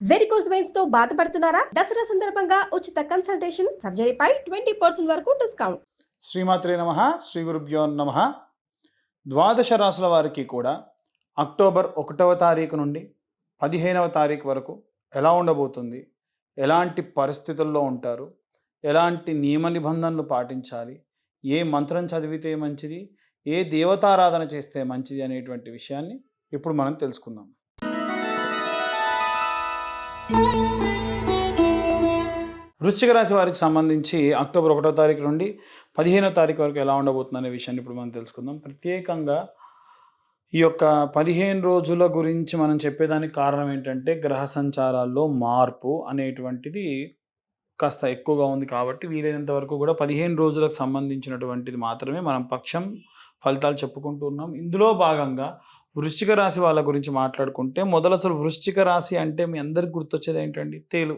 Varicose వెయిన్స్తో బాధపడుతున్నారా? దసరా సందర్భంగా ఉచిత కన్సల్టేషన్ సర్జరీపై ట్వంటీ పర్సెంట్ వరకు డిస్కౌంట్ శ్రీమాత్రే నమ శ్రీ గురుభ్యో నమ. ద్వాదశ రాసుల వారికి కూడా అక్టోబర్ ఒకటవ తారీఖు నుండి పదిహేనవ తారీఖు వరకు ఎలా ఉండబోతుంది? ఎలాంటి పరిస్థితుల్లో ఉంటారు? ఎలాంటి నియమ నిబంధనలు పాటించాలి? ఏ మంత్రం చదివితే మంచిది? ఏ దేవతారాధన చేస్తే మంచిది అనేటువంటి విషయాన్ని ఇప్పుడు మనం తెలుసుకుందాం. వృశ్చిక రాశి వారికి సంబంధించి అక్టోబర్ ఒకటో తారీఖు నుండి పదిహేనో తారీఖు వరకు ఎలా ఉండబోతుంది అనే విషయాన్ని ఇప్పుడు మనం తెలుసుకుందాం. ప్రత్యేకంగా ఈ యొక్క పదిహేను రోజుల గురించి మనం చెప్పేదానికి కారణం ఏంటంటే గ్రహ సంచారాల్లో మార్పు అనేటువంటిది కాస్త ఎక్కువగా ఉంది కాబట్టి వీలైనంత వరకు కూడా పదిహేను రోజులకు సంబంధించినటువంటిది మాత్రమే మనం పక్షం ఫలితాలు చెప్పుకుంటూ ఉన్నాం. ఇందులో భాగంగా వృశ్చిక రాశి వాళ్ళ గురించి మాట్లాడుకుంటే మొదలు అసలు వృశ్చిక రాశి అంటే మీ అందరికి గుర్తొచ్చేది ఏంటండి? తేలు.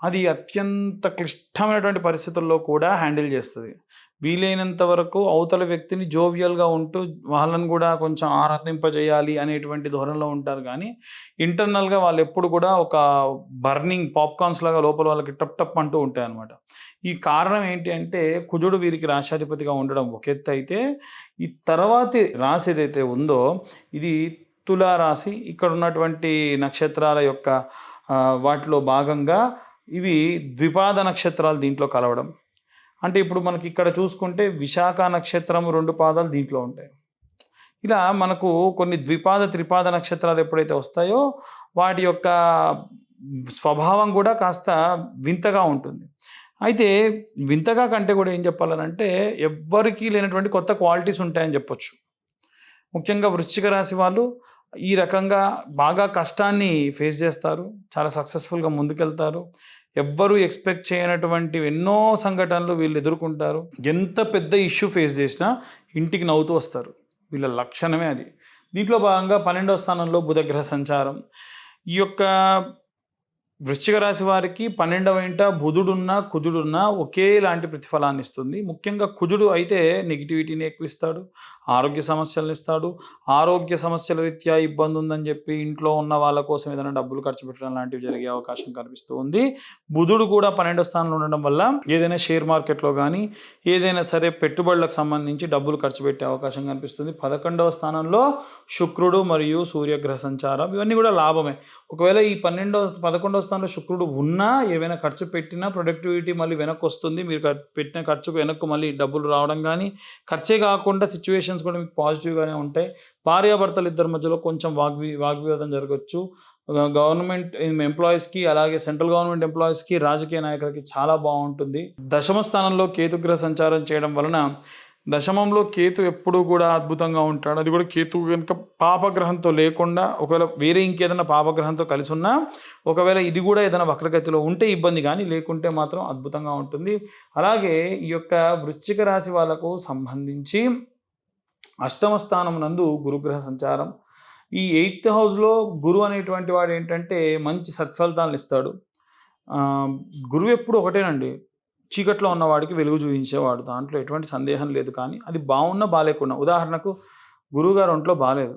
అది అత్యంత క్లిష్టమైనటువంటి పరిస్థితుల్లో కూడా హ్యాండిల్ చేస్తుంది. వీలైనంత వరకు అవతల వ్యక్తిని జోవియల్గా ఉంటూ వాళ్ళని కూడా కొంచెం ఆరాధింపజేయాలి అనేటువంటి ధోరణిలో ఉంటారు. కానీ ఇంటర్నల్గా వాళ్ళు ఎప్పుడు కూడా ఒక బర్నింగ్ పాప్కార్న్స్ లాగా లోపల వాళ్ళకి టప్ టప్ అంటూ ఉంటాయి అనమాట ఈ కారణం ఏంటి అంటే కుజుడు వీరికి రాష్ట్రాధిపతిగా ఉండడం. ఒక ఎత్తు అయితే ఈ తర్వాతి రాశి ఏదైతే ఉందో ఇది తులారాశి. ఇక్కడ ఉన్నటువంటి నక్షత్రాల యొక్క వాటిలో భాగంగా ఇవి ద్విపాద నక్షత్రాలు దీంట్లో కలవడం. అంటే ఇప్పుడు మనకి ఇక్కడ చూసుకుంటే విశాఖ నక్షత్రం రెండు పాదాలు దీంట్లో ఉంటాయి. ఇలా మనకు కొన్ని ద్విపాద త్రిపాద నక్షత్రాలు ఎప్పుడైతే వస్తాయో వాటి యొక్క స్వభావం కూడా కాస్త వింతగా ఉంటుంది. అయితే వింతగా కంటే కూడా ఏం చెప్పాలనంటే ఎవ్వరికీ లేనటువంటి కొత్త క్వాలిటీస్ ఉంటాయని చెప్పొచ్చు. ముఖ్యంగా వృశ్చిక రాశి వాళ్ళు ఈ రకంగా బాగా కష్టాన్ని ఫేస్ చేస్తారు చాలా సక్సెస్ఫుల్గా ముందుకెళ్తారు. ఎవ్వరూ ఎక్స్పెక్ట్ చేయనటువంటి ఎన్నో సంఘటనలు వీళ్ళు ఎదుర్కొంటారు. ఎంత పెద్ద ఇష్యూ ఫేస్ చేసినా ఇంటికి నవ్వుతూ వస్తారు. వీళ్ళ లక్షణమే అది. దీంట్లో భాగంగా పన్నెండవ స్థానంలో బుధగ్రహ సంచారం. ఈ యొక్క వృశ్చిక రాశి వారికి పన్నెండవ ఇంట బుధుడున్నా కుజుడున్నా ఒకేలాంటి ప్రతిఫలాన్ని ఇస్తుంది. ముఖ్యంగా కుజుడు అయితే నెగిటివిటీని ఎక్కువ ఇస్తాడు ఆరోగ్య సమస్యలను ఇస్తాడు ఆరోగ్య సమస్యల రీత్యా ఇబ్బంది ఉందని చెప్పి ఇంట్లో ఉన్న వాళ్ళ కోసం ఏదైనా డబ్బులు ఖర్చు పెట్టడం లాంటివి జరిగే అవకాశం కనిపిస్తూ ఉంది. బుధుడు కూడా పన్నెండో స్థానంలో ఉండడం వల్ల ఏదైనా షేర్ మార్కెట్లో కానీ ఏదైనా సరే పెట్టుబడులకు సంబంధించి డబ్బులు ఖర్చు పెట్టే అవకాశం కనిపిస్తుంది. పదకొండవ స్థానంలో శుక్రుడు మరియు సూర్యగ్రహ సంచారం ఇవన్నీ కూడా లాభమే. ఒకవేళ ఈ పన్నెండవ పదకొండవ స్థానంలో శుక్రుడు ఉన్నా ఏవైనా ఖర్చు పెట్టినా ప్రొడక్టివిటీ మళ్ళీ వెనక్కి వస్తుంది మీరు పెట్టిన ఖర్చుకు వెనక్కు మళ్ళీ డబ్బులు రావడం కానీ ఖర్చే కాకుండా సిచ్యువేషన్స్ కూడా మీకు పాజిటివ్గానే ఉంటాయి. భార్యాభర్తలు ఇద్దరి మధ్యలో కొంచెం వాగ్వి వాగ్వివాదం జరగచ్చు. గవర్నమెంట్ ఎంప్లాయీస్కి అలాగే సెంట్రల్ గవర్నమెంట్ ఎంప్లాయీస్కి రాజకీయ నాయకులకి చాలా బాగుంటుంది. దశమ స్థానంలో కేతుగ్రహ సంచారం చేయడం వలన దశమంలో కేతు ఎప్పుడూ కూడా అద్భుతంగా ఉంటాడు. అది కూడా కేతు కనుక పాపగ్రహంతో లేకుండా ఒకవేళ వేరే ఇంకేదైనా పాపగ్రహంతో కలిసి ఉన్నా ఒకవేళ ఇది కూడా ఏదైనా వక్రగతిలో ఉంటే ఇబ్బంది కానీ లేకుంటే మాత్రం అద్భుతంగా ఉంటుంది. అలాగే ఈ యొక్క వృశ్చిక రాశి వాళ్ళకు సంబంధించి అష్టమ స్థానం నందు గురుగ్రహ సంచారం. ఈ ఎయిత్ హౌస్లో గురు అనేటువంటి వాడు ఏంటంటే మంచి సత్ఫలితాలను ఇస్తాడు. గురువు ఎప్పుడు ఒకటేనండి. చీకట్లో ఉన్నవాడికి వెలుగు చూపించేవాడు. దాంట్లో ఎటువంటి సందేహం లేదు కానీ అది బాగున్నా బాగాలేకున్నా ఉదాహరణకు గురువుగారు ఒంట్లో బాగాలేదు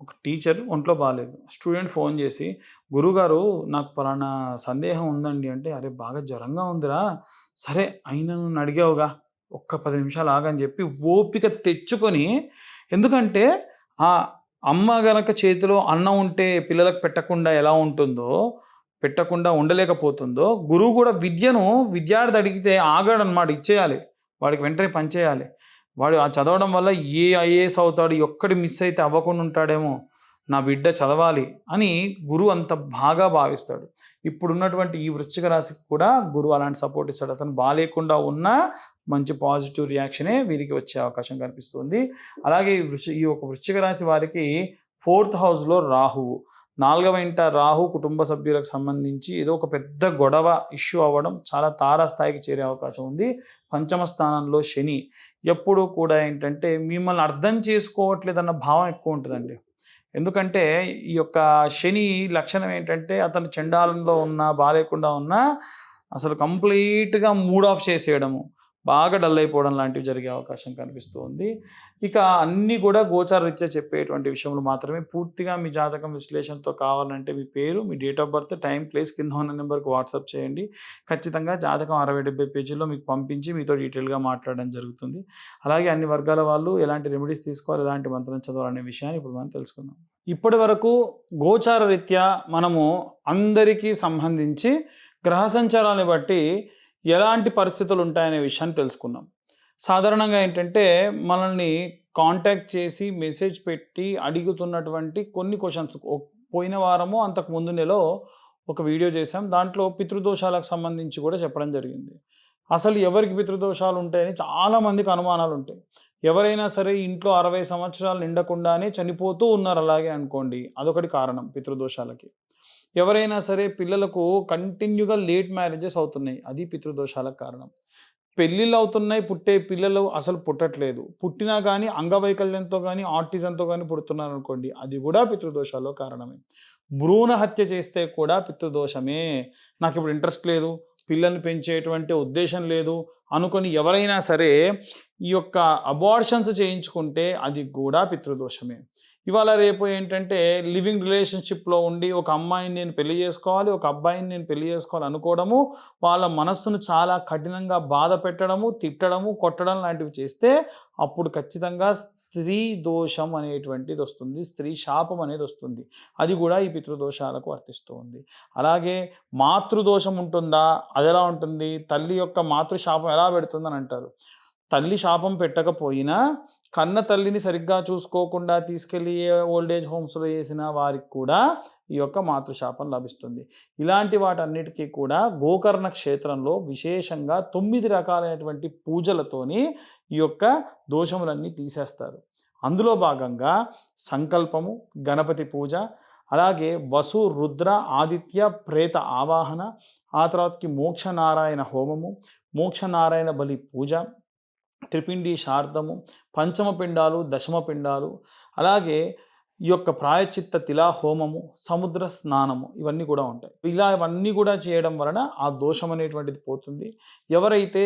ఒక టీచర్ ఒంట్లో బాగాలేదు స్టూడెంట్ ఫోన్ చేసి గురువుగారు నాకు పలానా సందేహం ఉందండి. అంటే అరే బాగా జ్వరంగా ఉందిరా. సరే అయినా నన్ను అడిగావుగా. ఒక్క పది నిమిషాలు ఆగని చెప్పి ఓపిక తెచ్చుకొని ఎందుకంటే ఆ అమ్మ గనక చేతిలో అన్నం ఉంటే పిల్లలకు పెట్టకుండా ఎలా ఉంటుందో పెట్టకుండా ఉండలేకపోతుందో గురువు కూడా విద్యను విద్యార్థి అడిగితే ఆగాడు అనమాట ఇచ్చేయాలి. వాడికి వెంటనే పనిచేయాలి వాడు ఆ చదవడం వల్ల ఏ ఐఏఎస్ అవుతాడు ఎక్కడి మిస్ అయితే అవ్వకుండా ఉంటాడేమో నా బిడ్డ చదవాలి అని గురువు అంత బాగా భావిస్తాడు. ఇప్పుడున్నటువంటి ఈ వృశ్చిక రాశికి కూడా గురువు అలాంటి సపోర్ట్ ఇస్తాడు. అతను బాగాలేకుండా ఉన్నా మంచి పాజిటివ్ రియాక్షనే వీరికి వచ్చే అవకాశం కనిపిస్తుంది. అలాగే ఈ వృషి ఈ ఒక వృశ్చిక రాశి వారికి ఫోర్త్ హౌస్లో రాహువు. నాలుగవ ఇంట రాహు కుటుంబ సభ్యులకు సంబంధించి ఏదో ఒక పెద్ద గొడవ ఇష్యూ అవ్వడం చాలా తారస్థాయికి చేరే అవకాశం ఉంది. పంచమ స్థానంలో శని. ఎప్పుడు కూడా ఏంటంటే మిమ్మల్ని అర్థం చేసుకోవట్లేదన్న భావం ఎక్కువ ఉంటుందండి. ఎందుకంటే ఈ యొక్క శని లక్షణం ఏంటంటే అతను చండాలంలో ఉన్నా బాగాలేకుండా ఉన్నా అసలు కంప్లీట్గా మూడ్ ఆఫ్ చేసేయడము. బాగా డల్ అయిపోవడం లాంటివి జరిగే అవకాశం కనిపిస్తూ ఉంది. ఇక అన్నీ కూడా గోచారరీత్యా చెప్పేటువంటి విషయంలో మాత్రమే. పూర్తిగా మీ జాతకం విశ్లేషణతో కావాలంటే మీ పేరు మీ date of birth time place కింద ఉన్న నెంబర్కి వాట్సాప్ చేయండి. ఖచ్చితంగా జాతకం అరవై డెబ్బై పేజీల్లో మీకు పంపించి మీతో డీటెయిల్గా మాట్లాడడం జరుగుతుంది. అలాగే అన్ని వర్గాల వాళ్ళు ఎలాంటి రెమెడీస్ తీసుకోవాలి ఎలాంటి మంత్రం చదవాలనే విషయాన్ని ఇప్పుడు మనం తెలుసుకుందాం. ఇప్పటి వరకు గోచార రీత్యా మనము అందరికీ సంబంధించి గ్రహ సంచారాన్ని బట్టి ఎలాంటి పరిస్థితులు ఉంటాయనే విషయాన్ని తెలుసుకున్నాం. సాధారణంగా ఏంటంటే మనల్ని కాంటాక్ట్ చేసి మెసేజ్ పెట్టి అడుగుతున్నటువంటి కొన్ని క్వశ్చన్స్ పోయిన వారము అంతకు ముందు నెల ఒక వీడియో చేశాం. దాంట్లో పితృదోషాలకు సంబంధించి కూడా చెప్పడం జరిగింది. అసలు ఎవరికి పితృదోషాలు ఉంటాయని చాలామందికి అనుమానాలు ఉంటాయి. ఎవరైనా సరే ఇంట్లో అరవై సంవత్సరాలు నిండకుండానే చనిపోతూ ఉన్నారు అలాగే అనుకోండి. అదొకటి కారణం పితృదోషాలకి. ఎవరైనా సరే పిల్లలకు కంటిన్యూగా లేట్ మ్యారేజెస్ అవుతున్నాయి. అది పితృదోషాలకు కారణం. పెళ్ళిళ్ళు అవుతున్నాయి పుట్టే పిల్లలు అసలు పుట్టట్లేదు. పుట్టినా కానీ అంగవైకల్యంతో కానీ ఆర్టిజంతో కానీ పుడుతున్నారు అనుకోండి అది కూడా పితృదోషాల్లో కారణమే. భ్రూణ హత్య చేస్తే కూడా పితృదోషమే. నాకు ఇప్పుడు ఇంట్రెస్ట్ లేదు పిల్లల్ని పెంచేటువంటి ఉద్దేశం లేదు అనుకొని ఎవరైనా సరే ఈ యొక్క అబార్షన్స్ చేయించుకుంటే అది కూడా పితృదోషమే. ఇవాళ రేపు ఏంటంటే లివింగ్ రిలేషన్షిప్లో ఉండి ఒక అమ్మాయిని నేను పెళ్ళి చేసుకోవాలి ఒక అబ్బాయిని నేను పెళ్ళి చేసుకోవాలి అనుకోవడము వాళ్ళ మనస్సును చాలా కఠినంగా బాధ పెట్టడము తిట్టడము కొట్టడం లాంటివి చేస్తే అప్పుడు ఖచ్చితంగా స్త్రీ దోషం అనేటువంటిది వస్తుంది స్త్రీ శాపం అనేది వస్తుంది. అది కూడా ఈ పితృదోషాలకు వర్తిస్తూ ఉంది. అలాగే మాతృదోషం ఉంటుందా? అది ఎలా ఉంటుంది? తల్లి యొక్క మాతృశాపం ఎలా పెడుతుందని అంటారు. తల్లి శాపం పెట్టకపోయినా కన్న తల్లిని సరిగ్గా చూసుకోకుండా తీసుకెళ్ళి ఓల్డ్ ఏజ్ హోమ్స్లో వేసిన వారికి కూడా ఈ యొక్క మాతృశాపం లభిస్తుంది. ఇలాంటి వాటన్నిటికీ కూడా గోకర్ణ క్షేత్రంలో విశేషంగా తొమ్మిది రకాలైనటువంటి పూజలతోని ఈ యొక్క దోషములన్నీ తీసేస్తారు. అందులో భాగంగా సంకల్పము గణపతి పూజ అలాగే వసు రుద్ర ఆదిత్య ప్రేత ఆవాహన ఆ తర్వాతకి మోక్షనారాయణ హోమము మోక్షనారాయణ బలి పూజ త్రిపిండి శార్దము పంచమ పిండాలు దశమ పిండాలు అలాగే ఈ యొక్క ప్రాయచిత్త తిలా హోమము సముద్ర స్నానము ఇవన్నీ కూడా ఉంటాయి. ఇలా ఇవన్నీ కూడా చేయడం వలన ఆ దోషం అనేటువంటిది పోతుంది. ఎవరైతే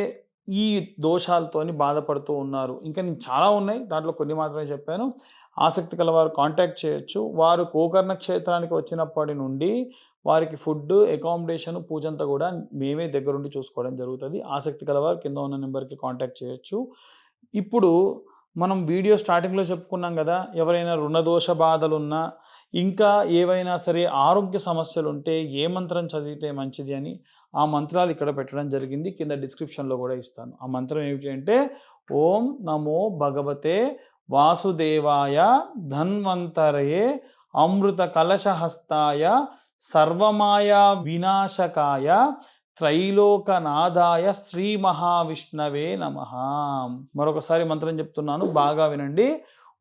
ఈ దోషాలతోని బాధపడుతూ ఉన్నారు ఇంకా నేను చాలా ఉన్నాయి దాంట్లో కొన్ని మాత్రమే చెప్పాను. ఆసక్తి కల వారు కాంటాక్ట్ చేయొచ్చు. వారు గోకర్ణ క్షేత్రానికి వచ్చినప్పటి నుండి వారికి ఫుడ్ అకామిడేషన్ పూజంతా కూడా మేమే దగ్గరుండి చూసుకోవడం జరుగుతుంది. ఆసక్తి కలవారు కింద ఉన్న నెంబర్కి కాంటాక్ట్ చేయొచ్చు. ఇప్పుడు మనం వీడియో స్టార్టింగ్లో చెప్పుకున్నాం కదా ఎవరైనా రుణదోష బాధలున్నా ఇంకా ఏవైనా సరే ఆరోగ్య సమస్యలు ఉంటే ఏ మంత్రం చదివితే మంచిది అని ఆ మంత్రాలు ఇక్కడ పెట్టడం జరిగింది. కింద డిస్క్రిప్షన్లో కూడా ఇస్తాను. ఆ మంత్రం ఏమిటి అంటే ఓం నమో భగవతే వాసుదేవాయ ధన్వంతరయే అమృత కలశహస్తాయ సర్వమాయా వినాశకాయ త్రైలోకనాథాయ శ్రీ మహావిష్ణవే నమ. మరొకసారి మంత్రం చెప్తున్నాను బాగా వినండి.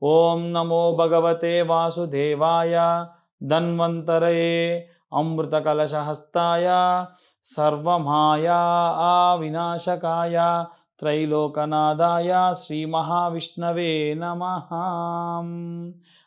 ఓం నమో భగవతే వాసుదేవాయ ధన్వంతరయే అమృత కలశహస్తాయ సర్వమాయా వినాశకాయ త్రైలోకనాథాయ శ్రీ మహావిష్ణవే నమ.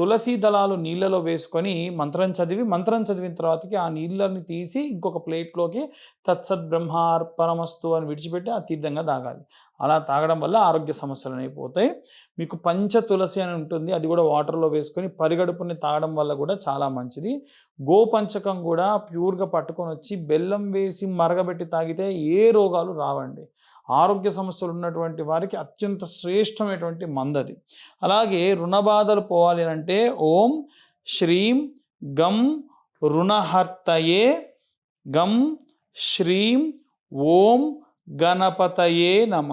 తులసి దళాలు నీళ్ళలో వేసుకొని మంత్రం చదివి మంత్రం చదివిన తర్వాతకి ఆ నీళ్ళని తీసి ఇంకొక ప్లేట్లోకి తత్సత్ బ్రహ్మార్పణమస్తు అని విడిచిపెట్టి ఆ తీర్థంగా తాగాలి. అలా తాగడం వల్ల ఆరోగ్య సమస్యలు అయిపోతాయి మీకు పంచ తులసి అని ఉంటుంది. అది కూడా వాటర్లో వేసుకొని పరిగడుపుని తాగడం వల్ల కూడా చాలా మంచిది. గోపంచకం కూడా ప్యూర్గా పట్టుకొని వచ్చి బెల్లం వేసి మరగబెట్టి తాగితే ఏ రోగాలు రావండి. ఆరోగ్య సమస్యలు ఉన్నటువంటి వారికి అత్యంత శ్రేష్టమైనటువంటి మందది. అలాగే రుణబాధలు పోవాలి అంటే ఓం శ్రీం గం రుణహర్తయే గం శ్రీం ఓం గణపతయే నమ.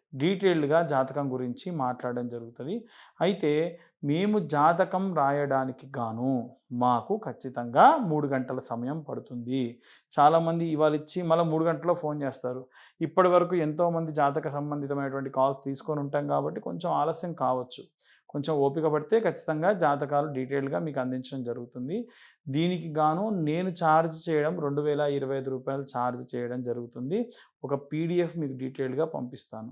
డీటెయిల్డ్గా జాతకం గురించి మాట్లాడడం జరుగుతుంది. అయితే మేము జాతకం రాయడానికి గాను మాకు ఖచ్చితంగా మూడు గంటల సమయం పడుతుంది. చాలామంది ఇవాళ ఇచ్చి మళ్ళీ మూడు గంటల్లో ఫోన్ చేస్తారు. ఇప్పటి వరకు ఎంతోమంది జాతక సంబంధితమైనటువంటి కాల్స్ తీసుకొని ఉంటాం కాబట్టి కొంచెం ఆలస్యం కావచ్చు. కొంచెం ఓపిక పడితే ఖచ్చితంగా జాతకాలు డీటెయిల్గా మీకు అందించడం జరుగుతుంది. దీనికి గాను నేను ఛార్జ్ చేయడం రెండు వేల ఇరవై ఐదు రూపాయలు ఛార్జ్ చేయడం జరుగుతుంది. ఒక పీడిఎఫ్ మీకు డీటెయిల్గా పంపిస్తాను.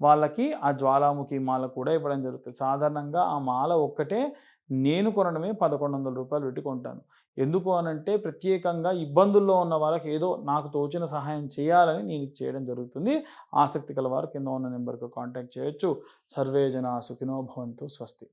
వాళ్ళకి ఆ జ్వాలాముఖి మాల కూడా ఇవ్వడం జరుగుతుంది. సాధారణంగా ఆ మాల ఒక్కటే నేను కొనడమే పదకొండు వందల రూపాయలు పెట్టి కొంటాను. ఎందుకు అనంటే ప్రత్యేకంగా ఇబ్బందుల్లో ఉన్న వాళ్ళకి ఏదో నాకు తోచిన సహాయం చేయాలని నేను చేయడం జరుగుతుంది. ఆసక్తి కల వారు కింద ఉన్న నెంబర్కి కాంటాక్ట్ చేయొచ్చు. సర్వే జన సుఖినో భవంతు స్వస్తి.